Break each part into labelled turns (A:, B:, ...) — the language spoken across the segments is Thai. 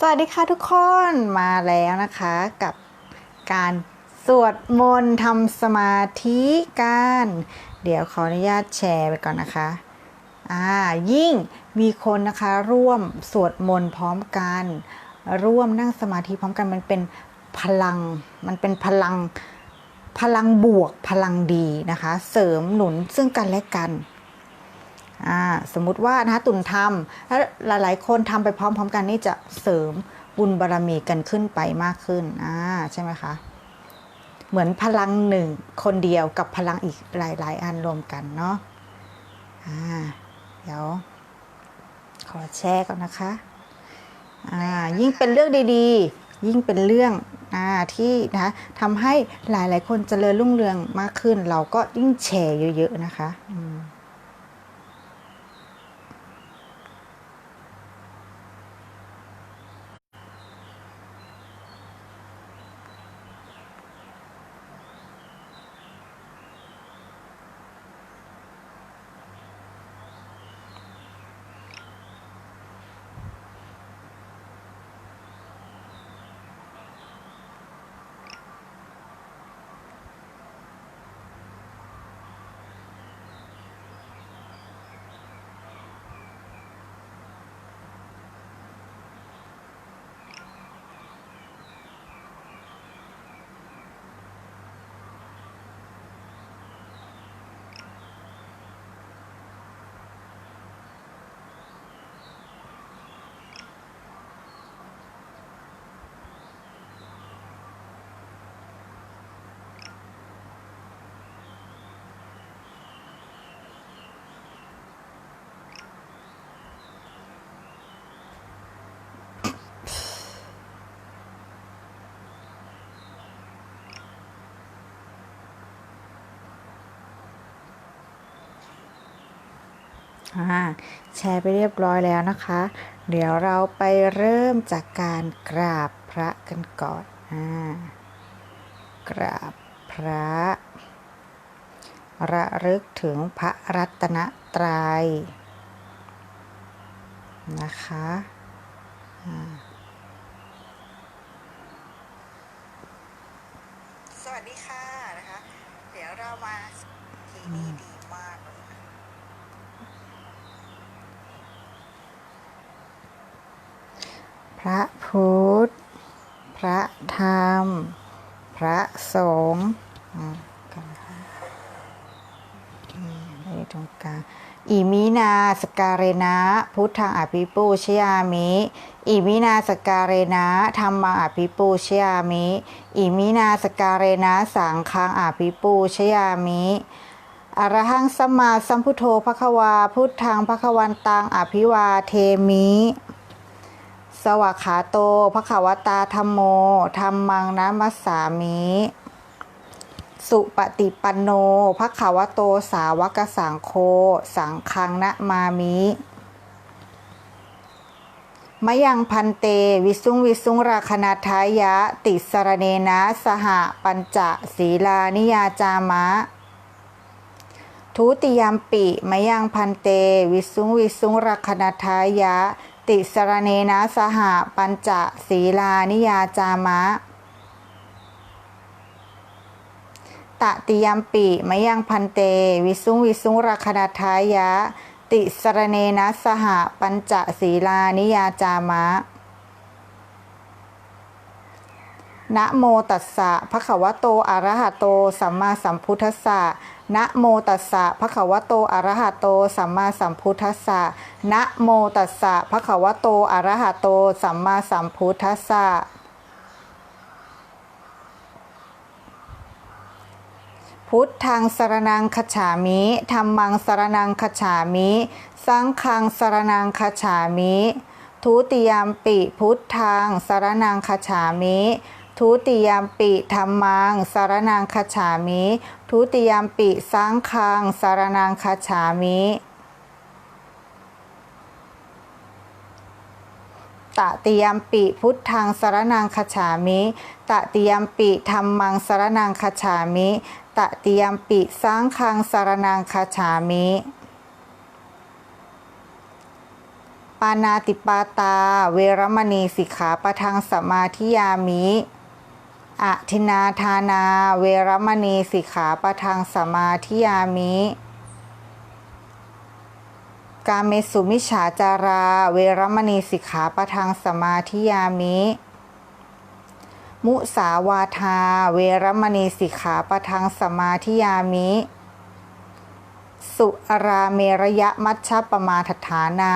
A: สวัสดีค่ะทุกคนมาแล้วนะคะกับการสวดมนต์ทำสมาธิกัน เดี๋ยวขออนุญาตแชร์ไปก่อนนะคะอ่ายิ่งมีคนนะคะร่วมสวดมนต์พร้อมกัน ร่วมนั่งสมาธิพร้อมกันมันเป็นพลัง มันเป็นพลังพลังบวกพลังดีนะคะ เสริมหนุนซึ่งกันและกัน สมมุติว่านะคะตุนทำแล้วหลาย ๆ คนทำไปพร้อม ๆ กันนี่จะเสริมบุญบารรมีกันขึ้นไปมากขึ้นอ่าใช่ไหมคะ เหมือนพลังหนึ่งคนเดียวกับพลังอีกหลาย ๆ อันรวมกันเนาะอ่าเดี๋ยว ขอแชร์ก่อนนะคะอ่ายิ่งเป็นเรื่องดีๆ ยิ่งเป็นเรื่องอ่าที่นะทำให้หลายๆ คนเจริญรุ่งเรืองมากขึ้น เราก็ยิ่งแชร์เยอะ ๆ นะคะอื แชร์ไปเรียบร้อยแล้วนะคะ เดี๋ยวเราไปเริ่มจากการกราบพระกันก่อนอกราบพระ ระลึกถึงพระรัตนตรัยนะคะอ่าสวัสดีค่ะนะคะ เดี๋ยวเรามาที่นี่ดีมากเลย พ ระพุทธ พระธรรม พระสงฆ์อ่ากันนะคะอืมไว้ตรงกลางอิมินาสการเรนะพุทธังอภิปูชยามิอิมินาสการเรนะธรรมังอภิปูชยามิอิมินาสการเรนะสังฆังอภิปูชยามิอรหังสัมมาสัมพุทโธภควาพุทธังภควันตังอภิวาเทมิ วากขาโตภควตาธรรมโมธรรมังนะมัสสามิสุปฏิปันโนภควโตสาวกสังโฆสังฆังนะมามิมยังพันเต วิสุงวิสุงราคณาทายะ ติสรเนนะสหปัญจศีลานิยาจามะ ทุติยามปิมยังพันเต วิสุงวิสุงรัคณาทายะ ติสรเนนะสหปัญจศีลานิยาจามะ ตติยมปิมยังพันเต วิสุงวิสุงราคณาทายะ ติสรเนนะสหปัญจศีลานิยาจามะ นะโมตัสสะภะคะวะโตอะระหะโต สัมมาสัมพุทธัสสะนะโมตัสสะภะคะวะโตอะระหะโต สัมมาสัมพุทธัสสะนะโมตัสสะภะคะวะโตอะระหะโต สัมมาสัมพุทธัสสะพุทธังสรนังคจฉามิธรรมังสรนังคจฉามิ สังฆังสรนังคจฉามิ ทุติยามปิพุทธังสรนังคจฉามิ ทุติยามปิธรรมังสารนังคจฉามิ ทุติยามปิสังฆังสารนังคจฉามิตติยมปิพุทธังสารนังคฉามิตติยมปิธรรมังสารนังคฉามิตติยมปิสังฆังสารนังคฉามิ ปานาติปาตา เวรมณีสิกขาปะทังสมาธิยามิ อะทินาทานา เวรมณีสิกขาปะทังสมาธิยามิ กาเมสุมิฉาจารา เวรมณีสิกขาปะทังสมาธิยามิ มุสาวาทา เวรมณีสิกขาปะทังสมาธิยามิ สุราเมระยะมัชฌปมาทฐานา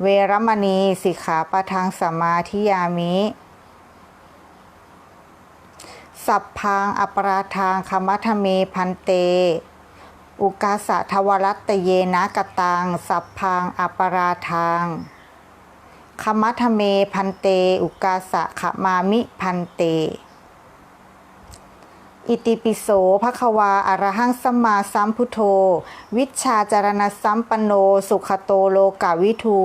A: เวรมณีสิกขาปะทังสมาธิยามิ สัพพังอปราทางคมัทเมพันเต อุกาสะทวรัตเยนะกตัง สัพพังอปราทางคมัทเมพันเต อุกาสะขมามิพันเต อิติปิโสภควาอรหังสัมมาสัมพุทโธ วิชาจารณสัมปันโน สุขโตโลกาวิทู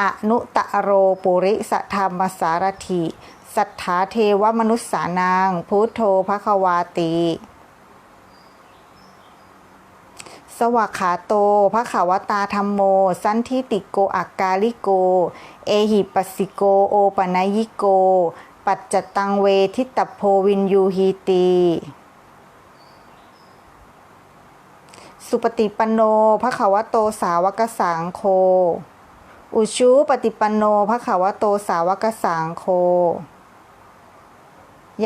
A: อนุตตะโรปุริสธรรมสารถิ สัทธาเทวมนุษย์สานาง พุทโธภควาติ สวากขาโตภะขาวตาธรรมโม สันทิติโกอักกาลิโก เอหิปัสสิโกโอปนายิโก ปัจจตังเวทิตโพวินยูฮีตีสุปฏิปันโนภะขาวโตสาวกสังโฆอุชูปฏิปันโนภะขาวโตสาวกสังโฆ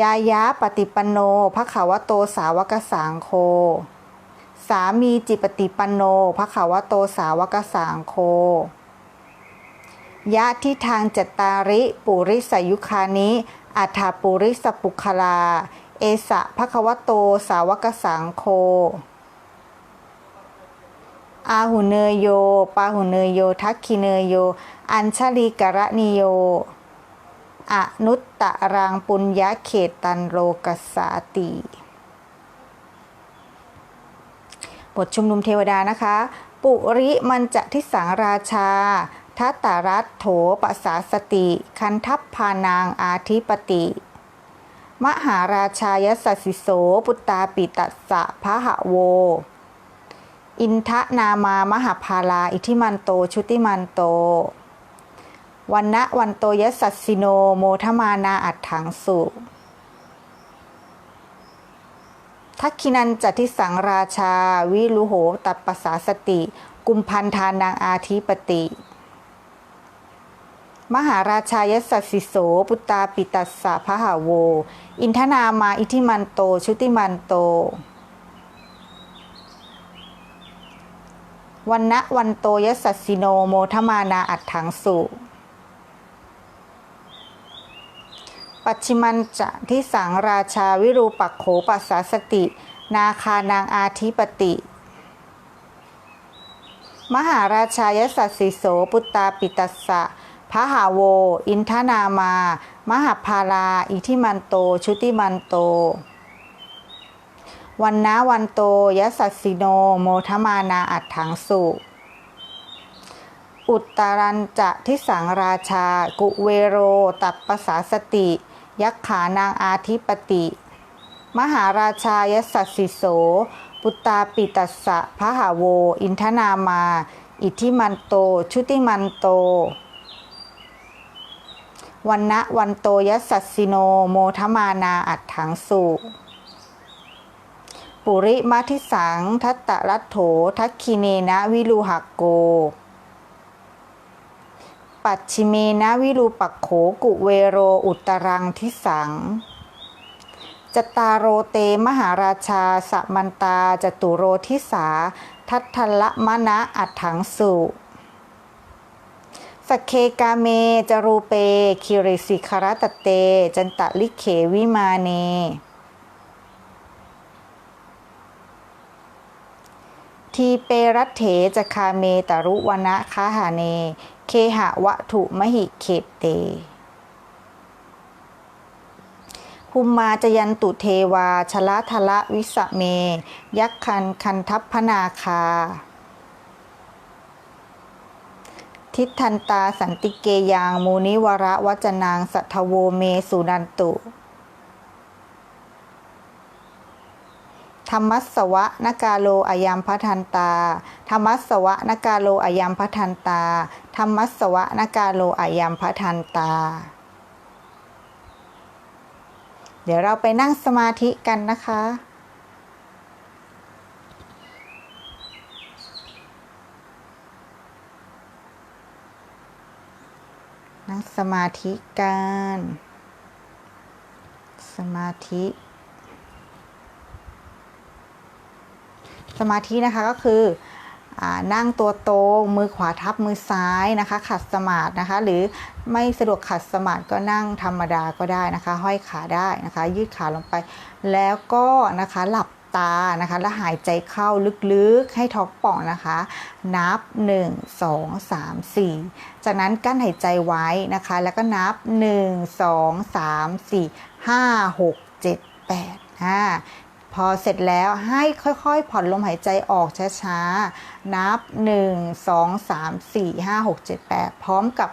A: ยายะปฏิปันโนภะขาวโตสาวกสังโฆสามีจิปฏิปันโนภะขาวโตสาวกสังโฆยะที่ทางจตาริปุริสยุคานิอัฏฐปุริสปุคลา เอสะภะควโตสาวกสังโฆอาหุเนยโย ปาหุเนยโย ทักขิเนยโย อัญชลีกระนิโย อนุตตรังปุญญาเขตันโลกัสาติบทชุมนุมเทวดานะคะ ปุริมันจะทิสังราชา ทัตตารัตโถปสาสติ คันทัพพานางอาธิปติ มหาราชายสสสิโส ปุตตาปิตัสสะพะหะโว อินทะนามามหาพาลา อิทิมันโต ชุติมันโต วันนะวันโตยสัสสิโนโมทมานาอัฏถังสุทักขินันจติสังราชา วิรุโหตัปปสาสติ กุมพันธานางอาธิปติ มหาราชายสัสสิโส ปุตตาปิตัสสะพะหาโว อินทนามาอิทิมันโต ชุติมันโต วันนะวันโตยสัสสิโนโมทมานาอัฏถังสุ ปัจฉิมันจะที่สังราชาวิรูปักโขปัสสาสติ นาคานางอาธิปติ มหาราชายสัสสิโสปุตตาปิตัสสะพะหาโว อินทนา มา มหาพาลาอิทิมันโต ชุติมันโต วันนะวันโตยสัสสิโน โมทมานาอัฏถังสุ อุตตรันจะทิสังราชา กุเวโร ตัปปสาสติ ยักขานางอาธิปติ มหาราชายสัสสิโส ปุตตาปิตัสสะพะหาโว อินทนามา อิทิมันโต ชุติมันโต วันนะวันโตยสัสสิโน โมทมานาอัฏถังสุปุริมาทิสัง ทัตตะรัตโถ ทักคิเนนะวิลูหักโก ปัจฉิเมนะวิรูปักโขกุเวโรอุตรังทิสัง จตารโรเตมหาราชาสมันตาจตุโรทิสา ทัตทละมะนะอัฏถังสุสกเคกาเมจรูเป คิริสิคารตเต จันตะลิเขวิมาเน ทีเปรัตเถจคาเมตรุวนะคาหาเน เคหะวะถุมหิเขตเตภูมมาจยันตุเทวา ชละทละวิสะเม ยักคันคันทัพพนาคา ทิฏทันตาสันติเกยังมูนิวระวจนางสัทโวเมสุนันตุ ทรรมัสวะนกาโลอายัมพัทันตา ธรรมัสวะนกาโลอายัมพัทันตา ธรรมัสวะนกาโลอายัมพัทันตา เดี๋ยวเราไปนั่งสมาธิกันนะคะนั่งสมาธิกัน สมาธิ สมาธินะคะก็คืออนั่งตัวตรงมือขวาทับมือซ้ายนะคะ ขัดสมาธินะคะ หรือไม่สะดวกขัดสมาธิก็นั่งธรรมดาก็ได้นะคะ ห้อยขาได้นะคะ ยืดขาลงไป แล้วก็นะคะหลับตานะคะแล้วหายใจเข้าลึกๆให้ท้องป่องนะคะ นับ 1 2 3 4 จากนั้นกั้นหายใจไว้นะคะ แล้วก็นับ 1 2 3 4 5 6 7 8 5 พอเสร็จแล้วให้ค่อยๆ ผ่อนลมหายใจออกช้าๆ นับ 1 2 3 4 5 6 7 8 พร้อมกับ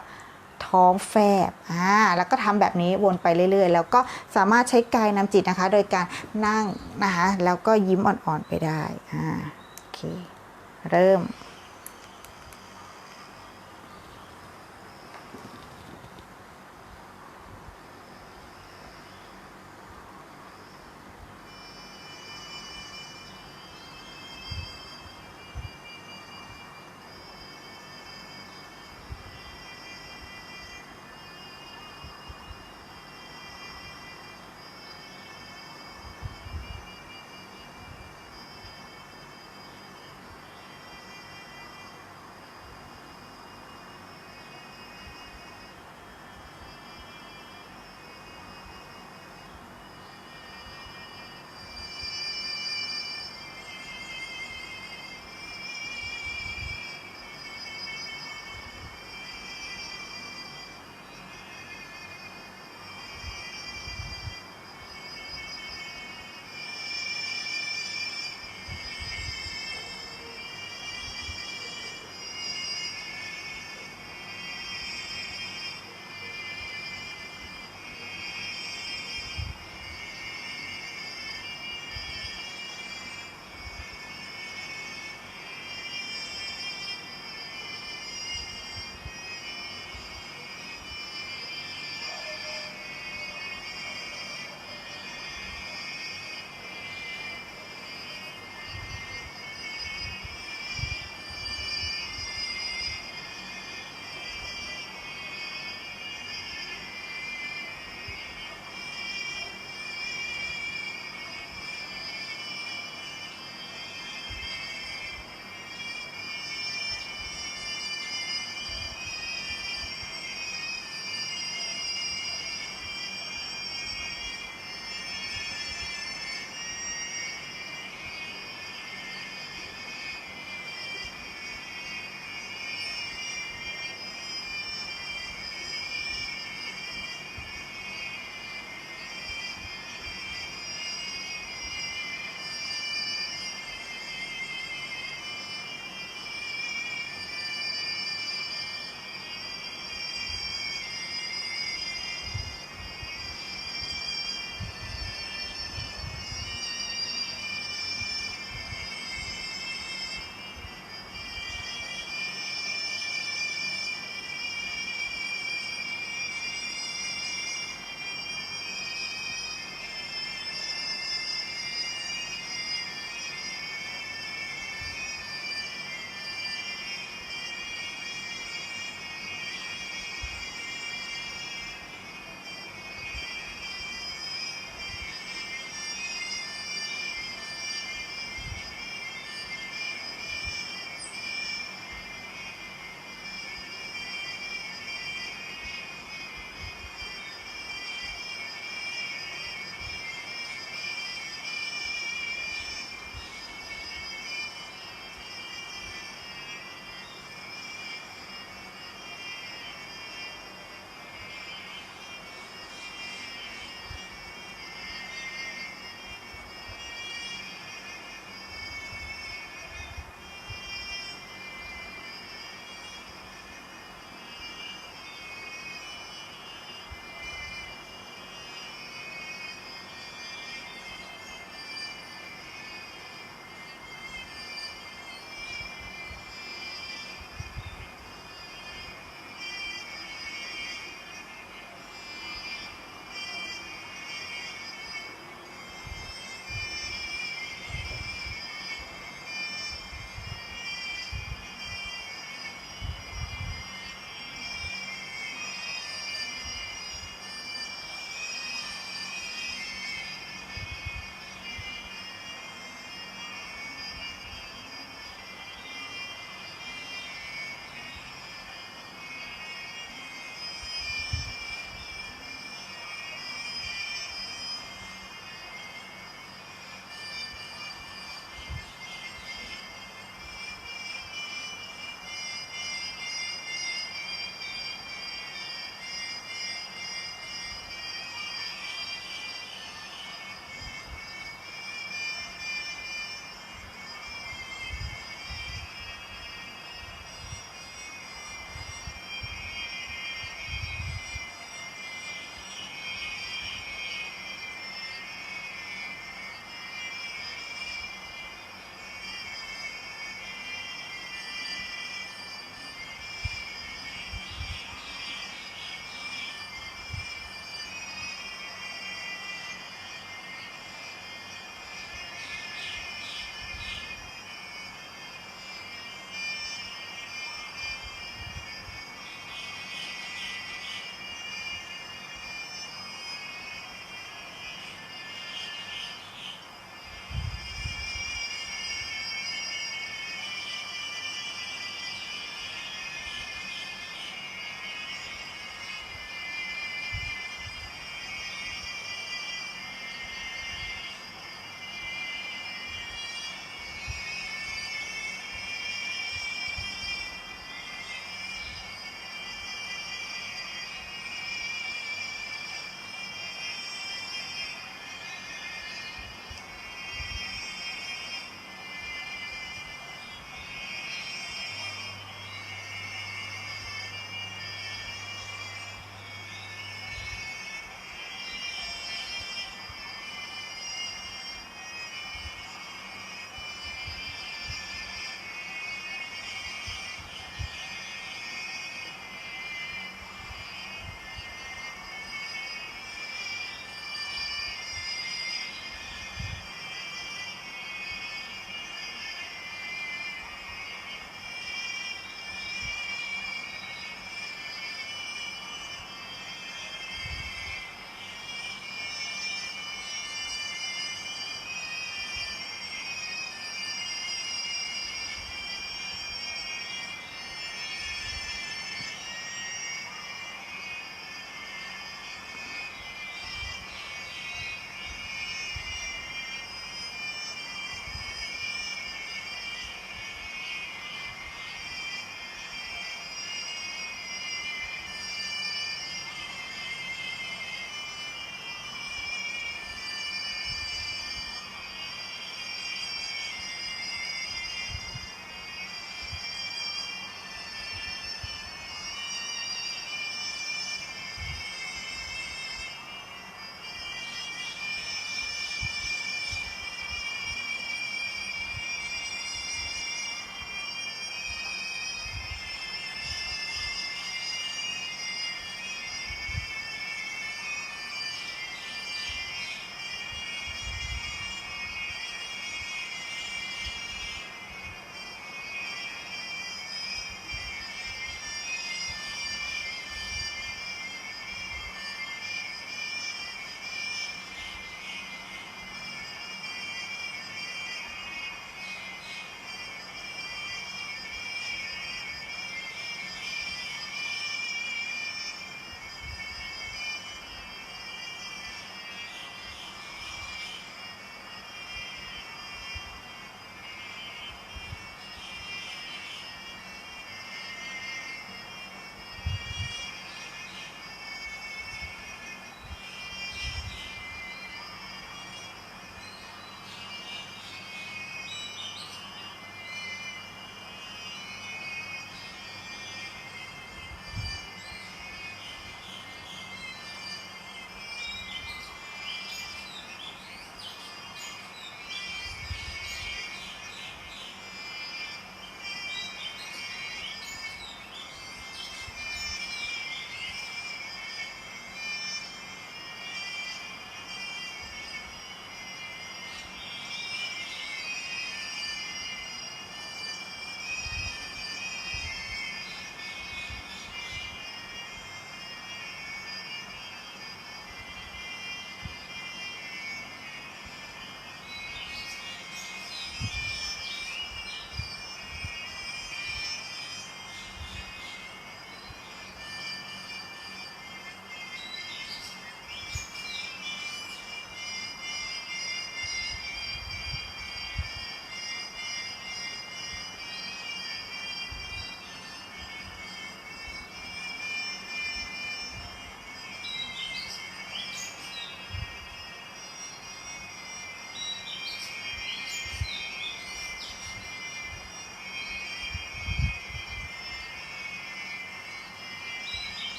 A: ท้องแฟบอ่าแล้วก็ทำแบบนี้วนไปเรื่อยๆ แล้วก็สามารถใช้กายนำจิตนะคะ โดยการนั่งนะคะ แล้วก็ยิ้มอ่อนๆไปได้อ่าโอเค เริ่ม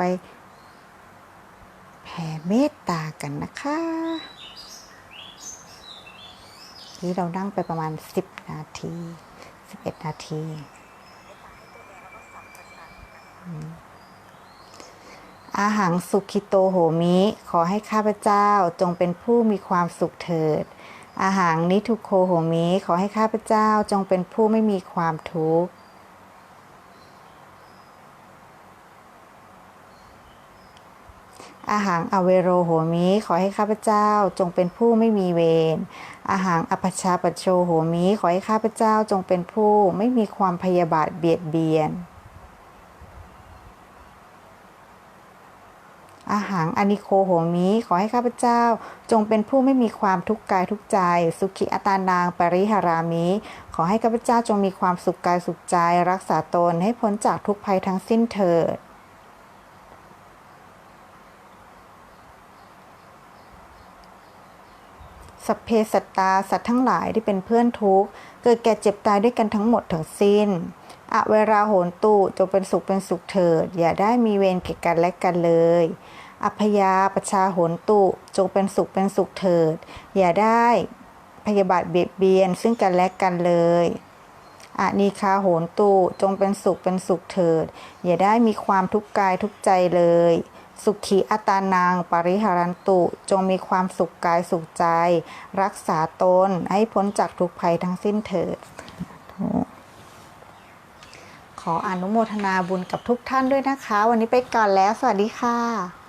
A: ไปแผ่เมตตากันนะคะนี่เรานั่งไปประมาณ 10 นาที 11 นาทีอาหังสุขิโตโหมิ ขอให้ข้าพเจ้าจงเป็นผู้มีความสุขเถิด อาหังนิทุโคโหมิ ขอให้ข้าพเจ้าจงเป็นผู้ไม่มีความทุกข์ อาหารอเวโรโหมิ ขอให้ข้าพเจ้าจงเป็นผู้ไม่มีเวร อาหารอปชาปโชโหมิ ขอให้ข้าพเจ้าจงเป็นผู้ไม่มีความพยาบาทเบียดเบียน อาหารอนิโคโหมิ ขอให้ข้าพเจ้าจงเป็นผู้ไม่มีความทุกข์กายทุกใจ สุขิอตานางปริหารามิ ขอให้ข้าพเจ้าจงมีความสุขกายสุขใจ รักษาตนให้พ้นจากทุกภัยทั้งสิ้นเถิด สัพเพสัตตาสัตว์ทั้งหลายที่เป็นเพื่อนทุกข์เกิดแก่เจ็บตายด้วยกันทั้งหมดทั้งสิ้นอเวราโหนตุจงเป็นสุขเป็นสุขเถิด อย่าได้มีเวรแก่กันและกันเลย อัพยาปชาโหนตุจงเป็นสุขเป็นสุขเถิด อย่าได้พยาบาทเบียดเบียนซึ่งกันและกันเลยอานีคาโหนตุจงเป็นสุขเป็นสุขเถิด อย่าได้มีความทุกข์กายทุกใจเลย สุขีอัตานางปริหารันตุ จงมีความสุขกายสุขใจ รักษาตนให้พ้นจากทุกภัยทั้งสิ้นเถิด ขออนุโมทนาบุญกับทุกท่านด้วยนะคะ วันนี้ไปก่อนแล้ว สวัสดีค่ะ